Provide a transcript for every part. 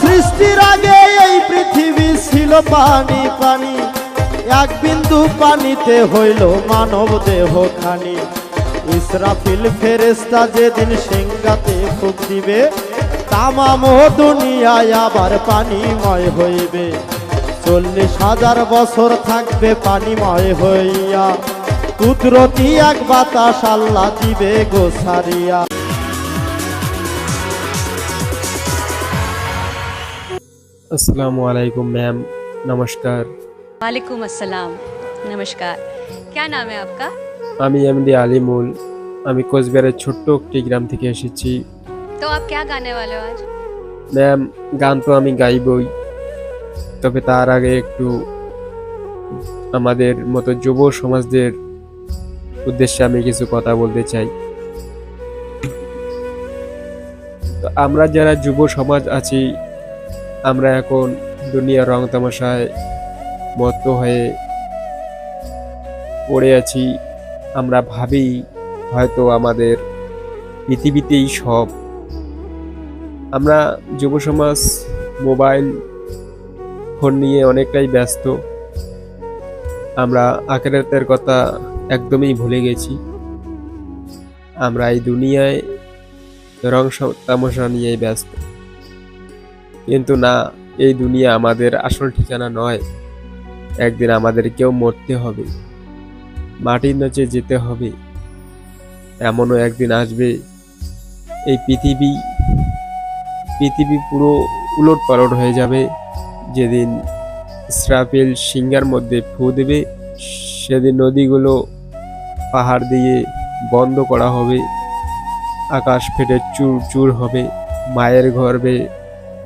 সৃষ্টির আগে এই পৃথিবী ছিল পানি পানি। এক বিন্দু পানিতে হইল মানব দেহ খানি। ইসরাফিল ফেরেস্তা যেদিন সিংহাতে ফুক দিবে, তামাম দুনিয়ায় আবার পানিময় হইবে। চল্লিশ হাজার বছর থাকবে পানিময় হইয়া। কুদরতি এক বাতাস আল্লাহ দিবে গোসারিয়া আসসালামু আলাইকুম ম্যাম নমস্কার वालेकुम अस्सलाम नमस्कार क्या नाम है आपका আমি এমডি আলিমুল আমি কোচবিহারের ছোট্ট একটি গ্রাম থেকে এসেছি तो आप क्या गाने वाले हो आज ম্যাম গান তো আমি গাইবই তবে তার আগে একটু আমাদের মতো যুব সমাজদের উদ্দেশ্যে আমি কিছু কথা বলতে চাই তো আমরা যারা যুব সমাজ আছি আমরা এখন দুনিয়ার রং তামাশায় মত্ত হয়ে পড়ে আছি। আমরা ভাবি হয়তো আমাদের পৃথিবীতেই সব। আমরা যুব সমাজ মোবাইল ফোন নিয়ে অনেকটাই ব্যস্ত। আমরা আখেরাতের কথা একদমই ভুলে গেছি। আমরা এই দুনিয়ায় রং তামশা নিয়েই ব্যস্ত। কিন্তু না, এই দুনিয়া আমাদের আসল ঠিকানা নয়। একদিন আমাদেরকেও মরতে হবে। মাটির নিচে যেতে হবে। এমনও একদিন আসবে, এই পৃথিবী পৃথিবী পুরো উলট পালট হয়ে যাবে। যেদিন ইসরাফিল সিঙ্গার মধ্যে ফু দেবে, সেদিন নদীগুলো পাহাড় দিয়ে বন্ধ করা হবে। আকাশ ফেটে চুর চুর হবে, মায়ের গর্ভে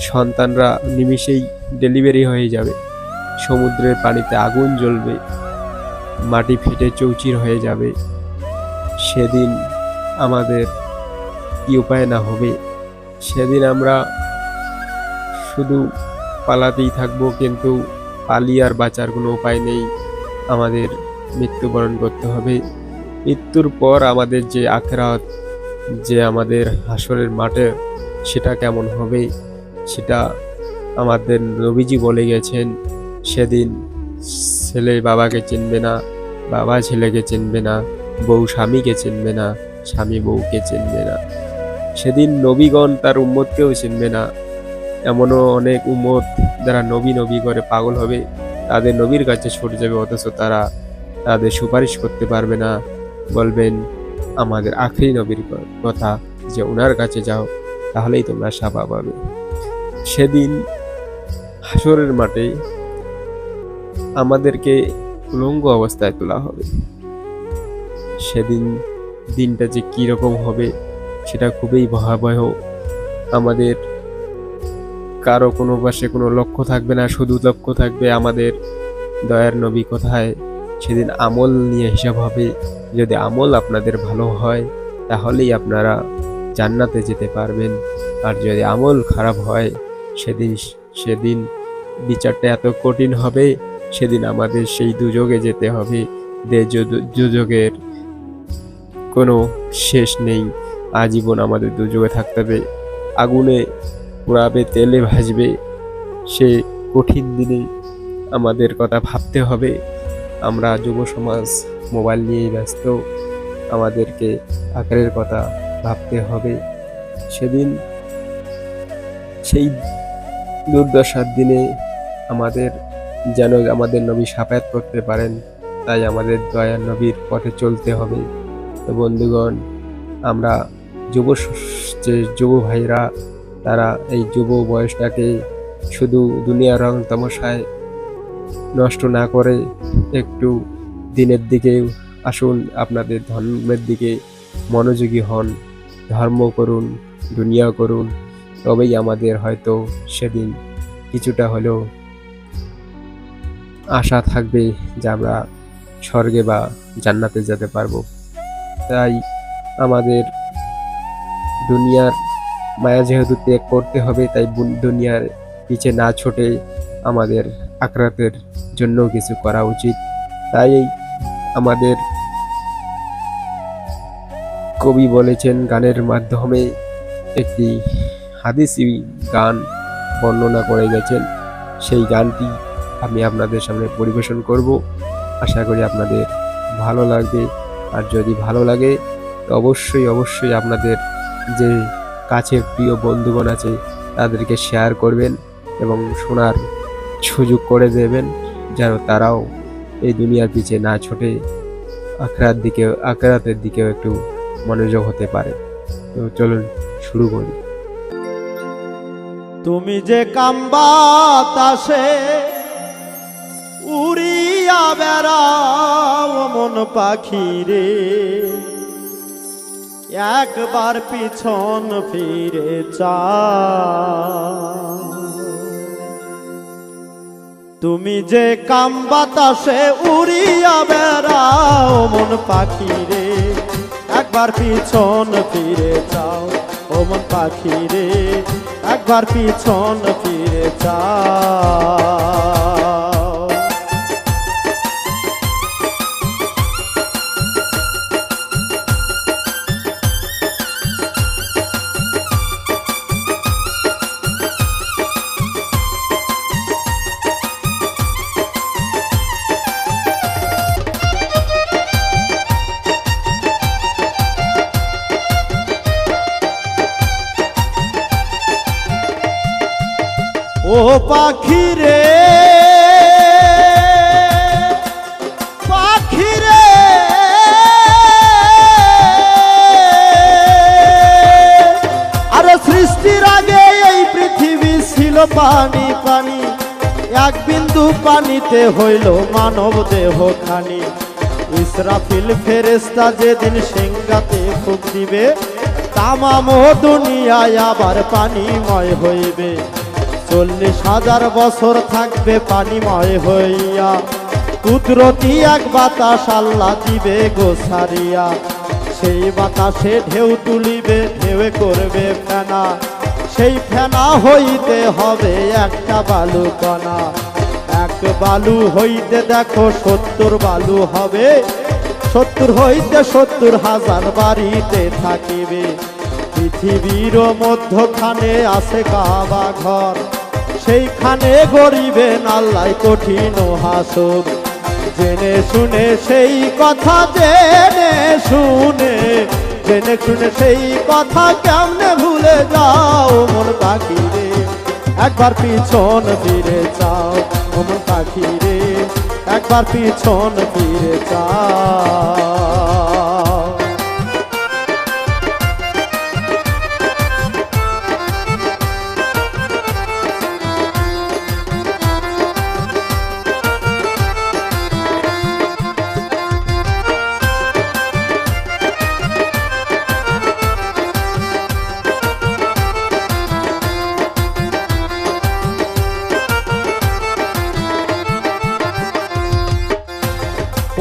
সন্তানরা নিমিষেই ডেলিভারি হয়ে যাবে। সমুদ্রের পানিতে আগুন জ্বলবে, মাটি ফেটে চৌচির হয়ে যাবে। সেদিন আমাদের কি উপায় না হবে? সেদিন আমরা শুধু পালাতেই থাকব, কিন্তু পালিয়ে আর বাঁচার কোনো উপায় নেই। আমাদের মৃত্যুবরণ করতে হবে। মৃত্যুর পর আমাদের যে আখরাত, যে আমাদের হাসরের মাঠে, সেটা কেমন হবে? সেটা আমাদের নবীজি বলে গেছেন, সেদিন ছেলে বাবাকে চিনবে না, বাবা ছেলেকে চিনবে না, বউ স্বামীকে চিনবে না, স্বামী বউকে চিনবে না। সেদিন নবীগণ তার উম্মতকেও চিনবে না। এমনও অনেক উম্মত যারা নবী নবী করে পাগল হবে, তাদের নবীর কাছে ছুটে যাবে, অথচ তারা তাদের সুপারিশ করতে পারবে না। বলবেন, আমাদের আখরি নবীর কথা যে ওনার কাছে যাও, তাহলেই তোমরা সাপা পাবে। সেদিন হাসরের মাঠে আমাদেরকে উলঙ্গ অবস্থায় তোলা হবে। সেদিন দিনটা যে কীরকম হবে সেটা খুবই ভয়াবহ। আমাদের কারও কোনো পাশে কোনো লক্ষ্য থাকবে না, শুধু লক্ষ্য থাকবে আমাদের দয়ার নবী কোথায়। সেদিন আমল নিয়ে হিসাব হবে। যদি আমল আপনাদের ভালো হয়, তাহলেই আপনারা জান্নাতে যেতে পারবেন। আর যদি আমল খারাপ হয় সেদিন সেদিন বিচারটা এত কঠিন হবে, সেদিন আমাদের সেই দুযোগে যেতে হবে। যু- দুযোগের কোনো শেষ নেই। আজীবন আমাদের দুযোগে থাকতে হবে। আগুনে পোড়াবে, তেলে ভাসবে। সে কঠিন দিনে আমাদের কথা ভাবতে হবে। আমরা যুব সমাজ মোবাইল নিয়েই ব্যস্ত। আমাদেরকে আকারের কথা ভাবতে হবে। সেদিন সেই দুর্দশার দিনে আমাদের যেন আমাদের নবী সাফায়াত করতে পারেন, তাই আমাদের দয়ার নবীর পথে চলতে হবে। তো বন্ধুগণ, আমরা যুব যে যুব ভাইরা, তারা এই যুব বয়সটাকে শুধু দুনিয়া রং তামাশায় নষ্ট না করে একটু দিনের দিকে আসুন, আপনাদের ধর্মের দিকে মনোযোগী হন, ধর্ম করুন, দুনিয়া করুন। তবেই আমাদের হয়তো সেদিন কিছুটা হলেও আশা থাকবে যে আমরা স্বর্গে বা জান্নাতে যেতে পারব। তাই আমাদের দুনিয়ার মায়া যেহেতু ত্যাগ করতে হবে, তাই দুনিয়ার পিছে না ছোটে আমাদের আখরাতের জন্য কিছু করা উচিত। তাই আমাদের কবি বলেছেন, গানের মাধ্যমে একটি হাদিসি গান বর্ণনা করে গেছেন। সেই গানটি আমি আপনাদের সামনে পরিবেশন করব। আশা করি আপনাদের ভালো লাগবে। আর যদি ভালো লাগে, তো অবশ্যই অবশ্যই আপনাদের যে কাছের প্রিয় বন্ধুগণ আছে, তাদেরকে শেয়ার করবেন এবং শোনার সুযোগ করে দেবেন, যেন তারাও এই দুনিয়ার পিছে না ছোটে আখরাত দিকে আখরাতের দিকেও একটু মনোযোগ হতে পারে। তো চলুন, শুরু করি। তুমি যে কাম্বা তাসে উড়িয়া বেড়াও মন পাখি রে একবার পিছন ফিরে চা তুমি যে কাম বাতাসে উড়িয়া বেড়াও মন পাখি রে একবার পিছন ফিরে যাও। মন পাখি রে একবার পিছন ফিরে যাও পাখি রে। পাখি রে। আরে সৃষ্টির আগে এই পৃথিবী ছিল পানি পানি। এক বিন্দু পানিতে হইল মানব দেহ খানি। ইসরাফিল ফেরেস্তা যেদিন সিংহাতে ফুক দিবে, তামাম দুনিয়ায় আবার পানিময় হইবে। চল্লিশ হাজার বছর থাকবে পানিময় হইয়া। কুদরতি এক বাতাস আল্লাহ দিবে গোসারিয়া সেই বাতাসে ঢেউ তুলিবে, ঢেউে করবে ফেনা। সেই ফেনা হইতে হবে একটা বালু কণা এক বালু হইতে দেখো সত্তর বালু হবে। সত্তর হইতে সত্তর হাজার বাড়িতে থাকিবে। পৃথিবীর মধ্যখানে আছে কাবা ঘর। সেইখানে গরিবেন আল্লাহ কঠিন হাসর। জেনে শুনে সেই কথা, জেনে শুনে জেনে শুনে সেই কথা কেমনে ভুলে যাও মন পাখি রে একবার পিছন ফিরে যাও মন পাখি রে একবার পিছন ফিরে যাও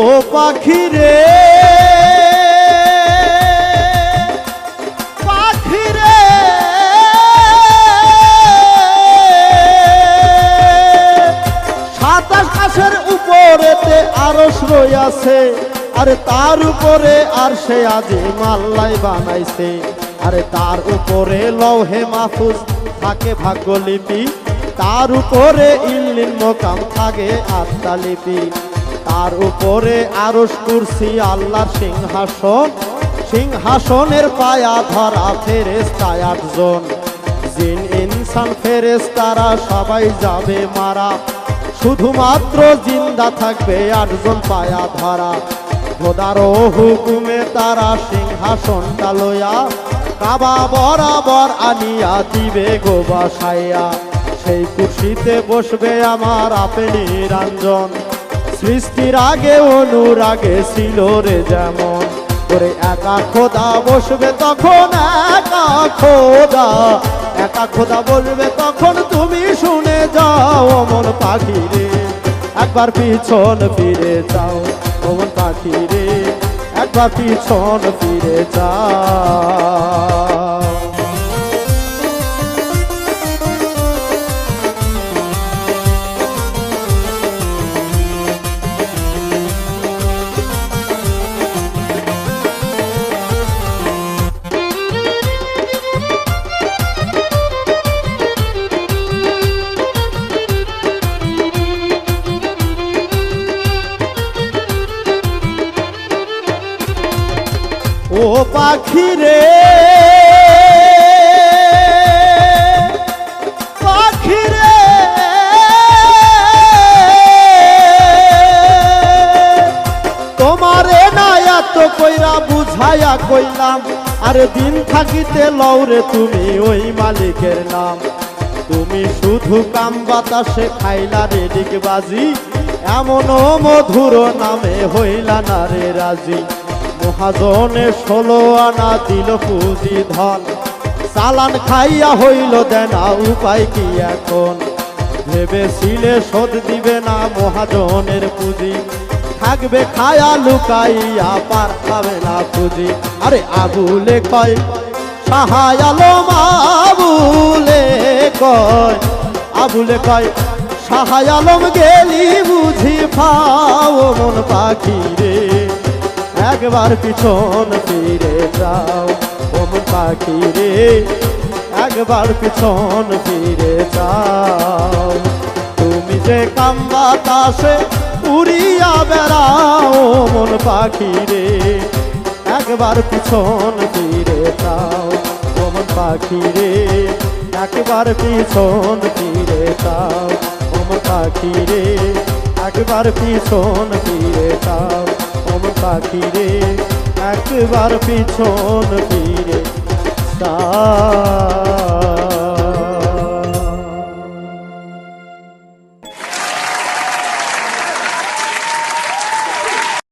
ও পাখি রে। পাখি রে। সাতাশ আকাশের উপরেতে আরস রইয়াছে, আরে তার উপরে আর সে আজি মাল্লাই বানাইছে। আরে তার উপরে লৌহে মাহফুজ থাকে ভাগ্যলিপি, তার উপরে ইল্লিন মোকাম থাকে আত্মালিপি। তার উপরে আরস কুরসি, আল্লাহর সিংহাসন। সিংহাসনের পায়া ধরা ফেরেস্তায় আটজন। জিন, ইনসান ফেরেস্তারা সবাই যাবে মারা। শুধুমাত্র জিন্দা থাকবে আটজন পায়া ধরা। খোদার হুকুমে তারা সিংহাসনটা লইয়া কাবা বরাবর আনিয়া দিবে গো বাসাইয়া সেই কুর্সিতে বসবে আমার আপেলি রাঞ্জন সৃষ্টির আগে অনুরাগে ছিল রে যেমন। করে একা খোদা বসবে তখন একা খোদা। একা খোদা বলবে তখন তুমি শুনে যাও অমন পাখি রে। একবার পিছন ফিরে যাও অমন পাখি রে। একবার পিছন ফিরে যাও। পাখি রে পাখি রে না এত কইরা বুঝাইয়া কইলাম, আরে দিন থাকিতে লওরে তুমি ওই মালিকের নাম। তুমি শুধু কাম বাতাসে খাইলা রে ডিগবাজি, এমনও মধুর নামে হইলা না রে রাজি। মহাজনে ষোলো আনা দিল পুঁজি ধন। চালান খাইয়া হইল দেনা, উপায় কি এখন? ভেবেছিলে শোধ দিবে না মহাজনের পুঁজি। থাকবে খায়া লুকাইয়া, পার পাবে না পুঁজি। আরে আবুলে কয় সাহায়ালো আবুলে কয় আবুলে কয় সাহায়ালম গেলি বুঝি পাও মন পাখি রে। একবার পিছন ফিরে যাও ও মন পাখি রে। একবার পিছন ফিরে যাও। তুমি যে কাম বাতাসে উড়িয়া বেড়াও মন পাখি রে। একবার পিছন ফিরে যাও ও মন পাখি রে। একবার পিছন ফিরে যাও ও মন পাখি রে। একবার পিছন ফিরে যাও। ও পাখিরে একবার পিছন ফিরে যাও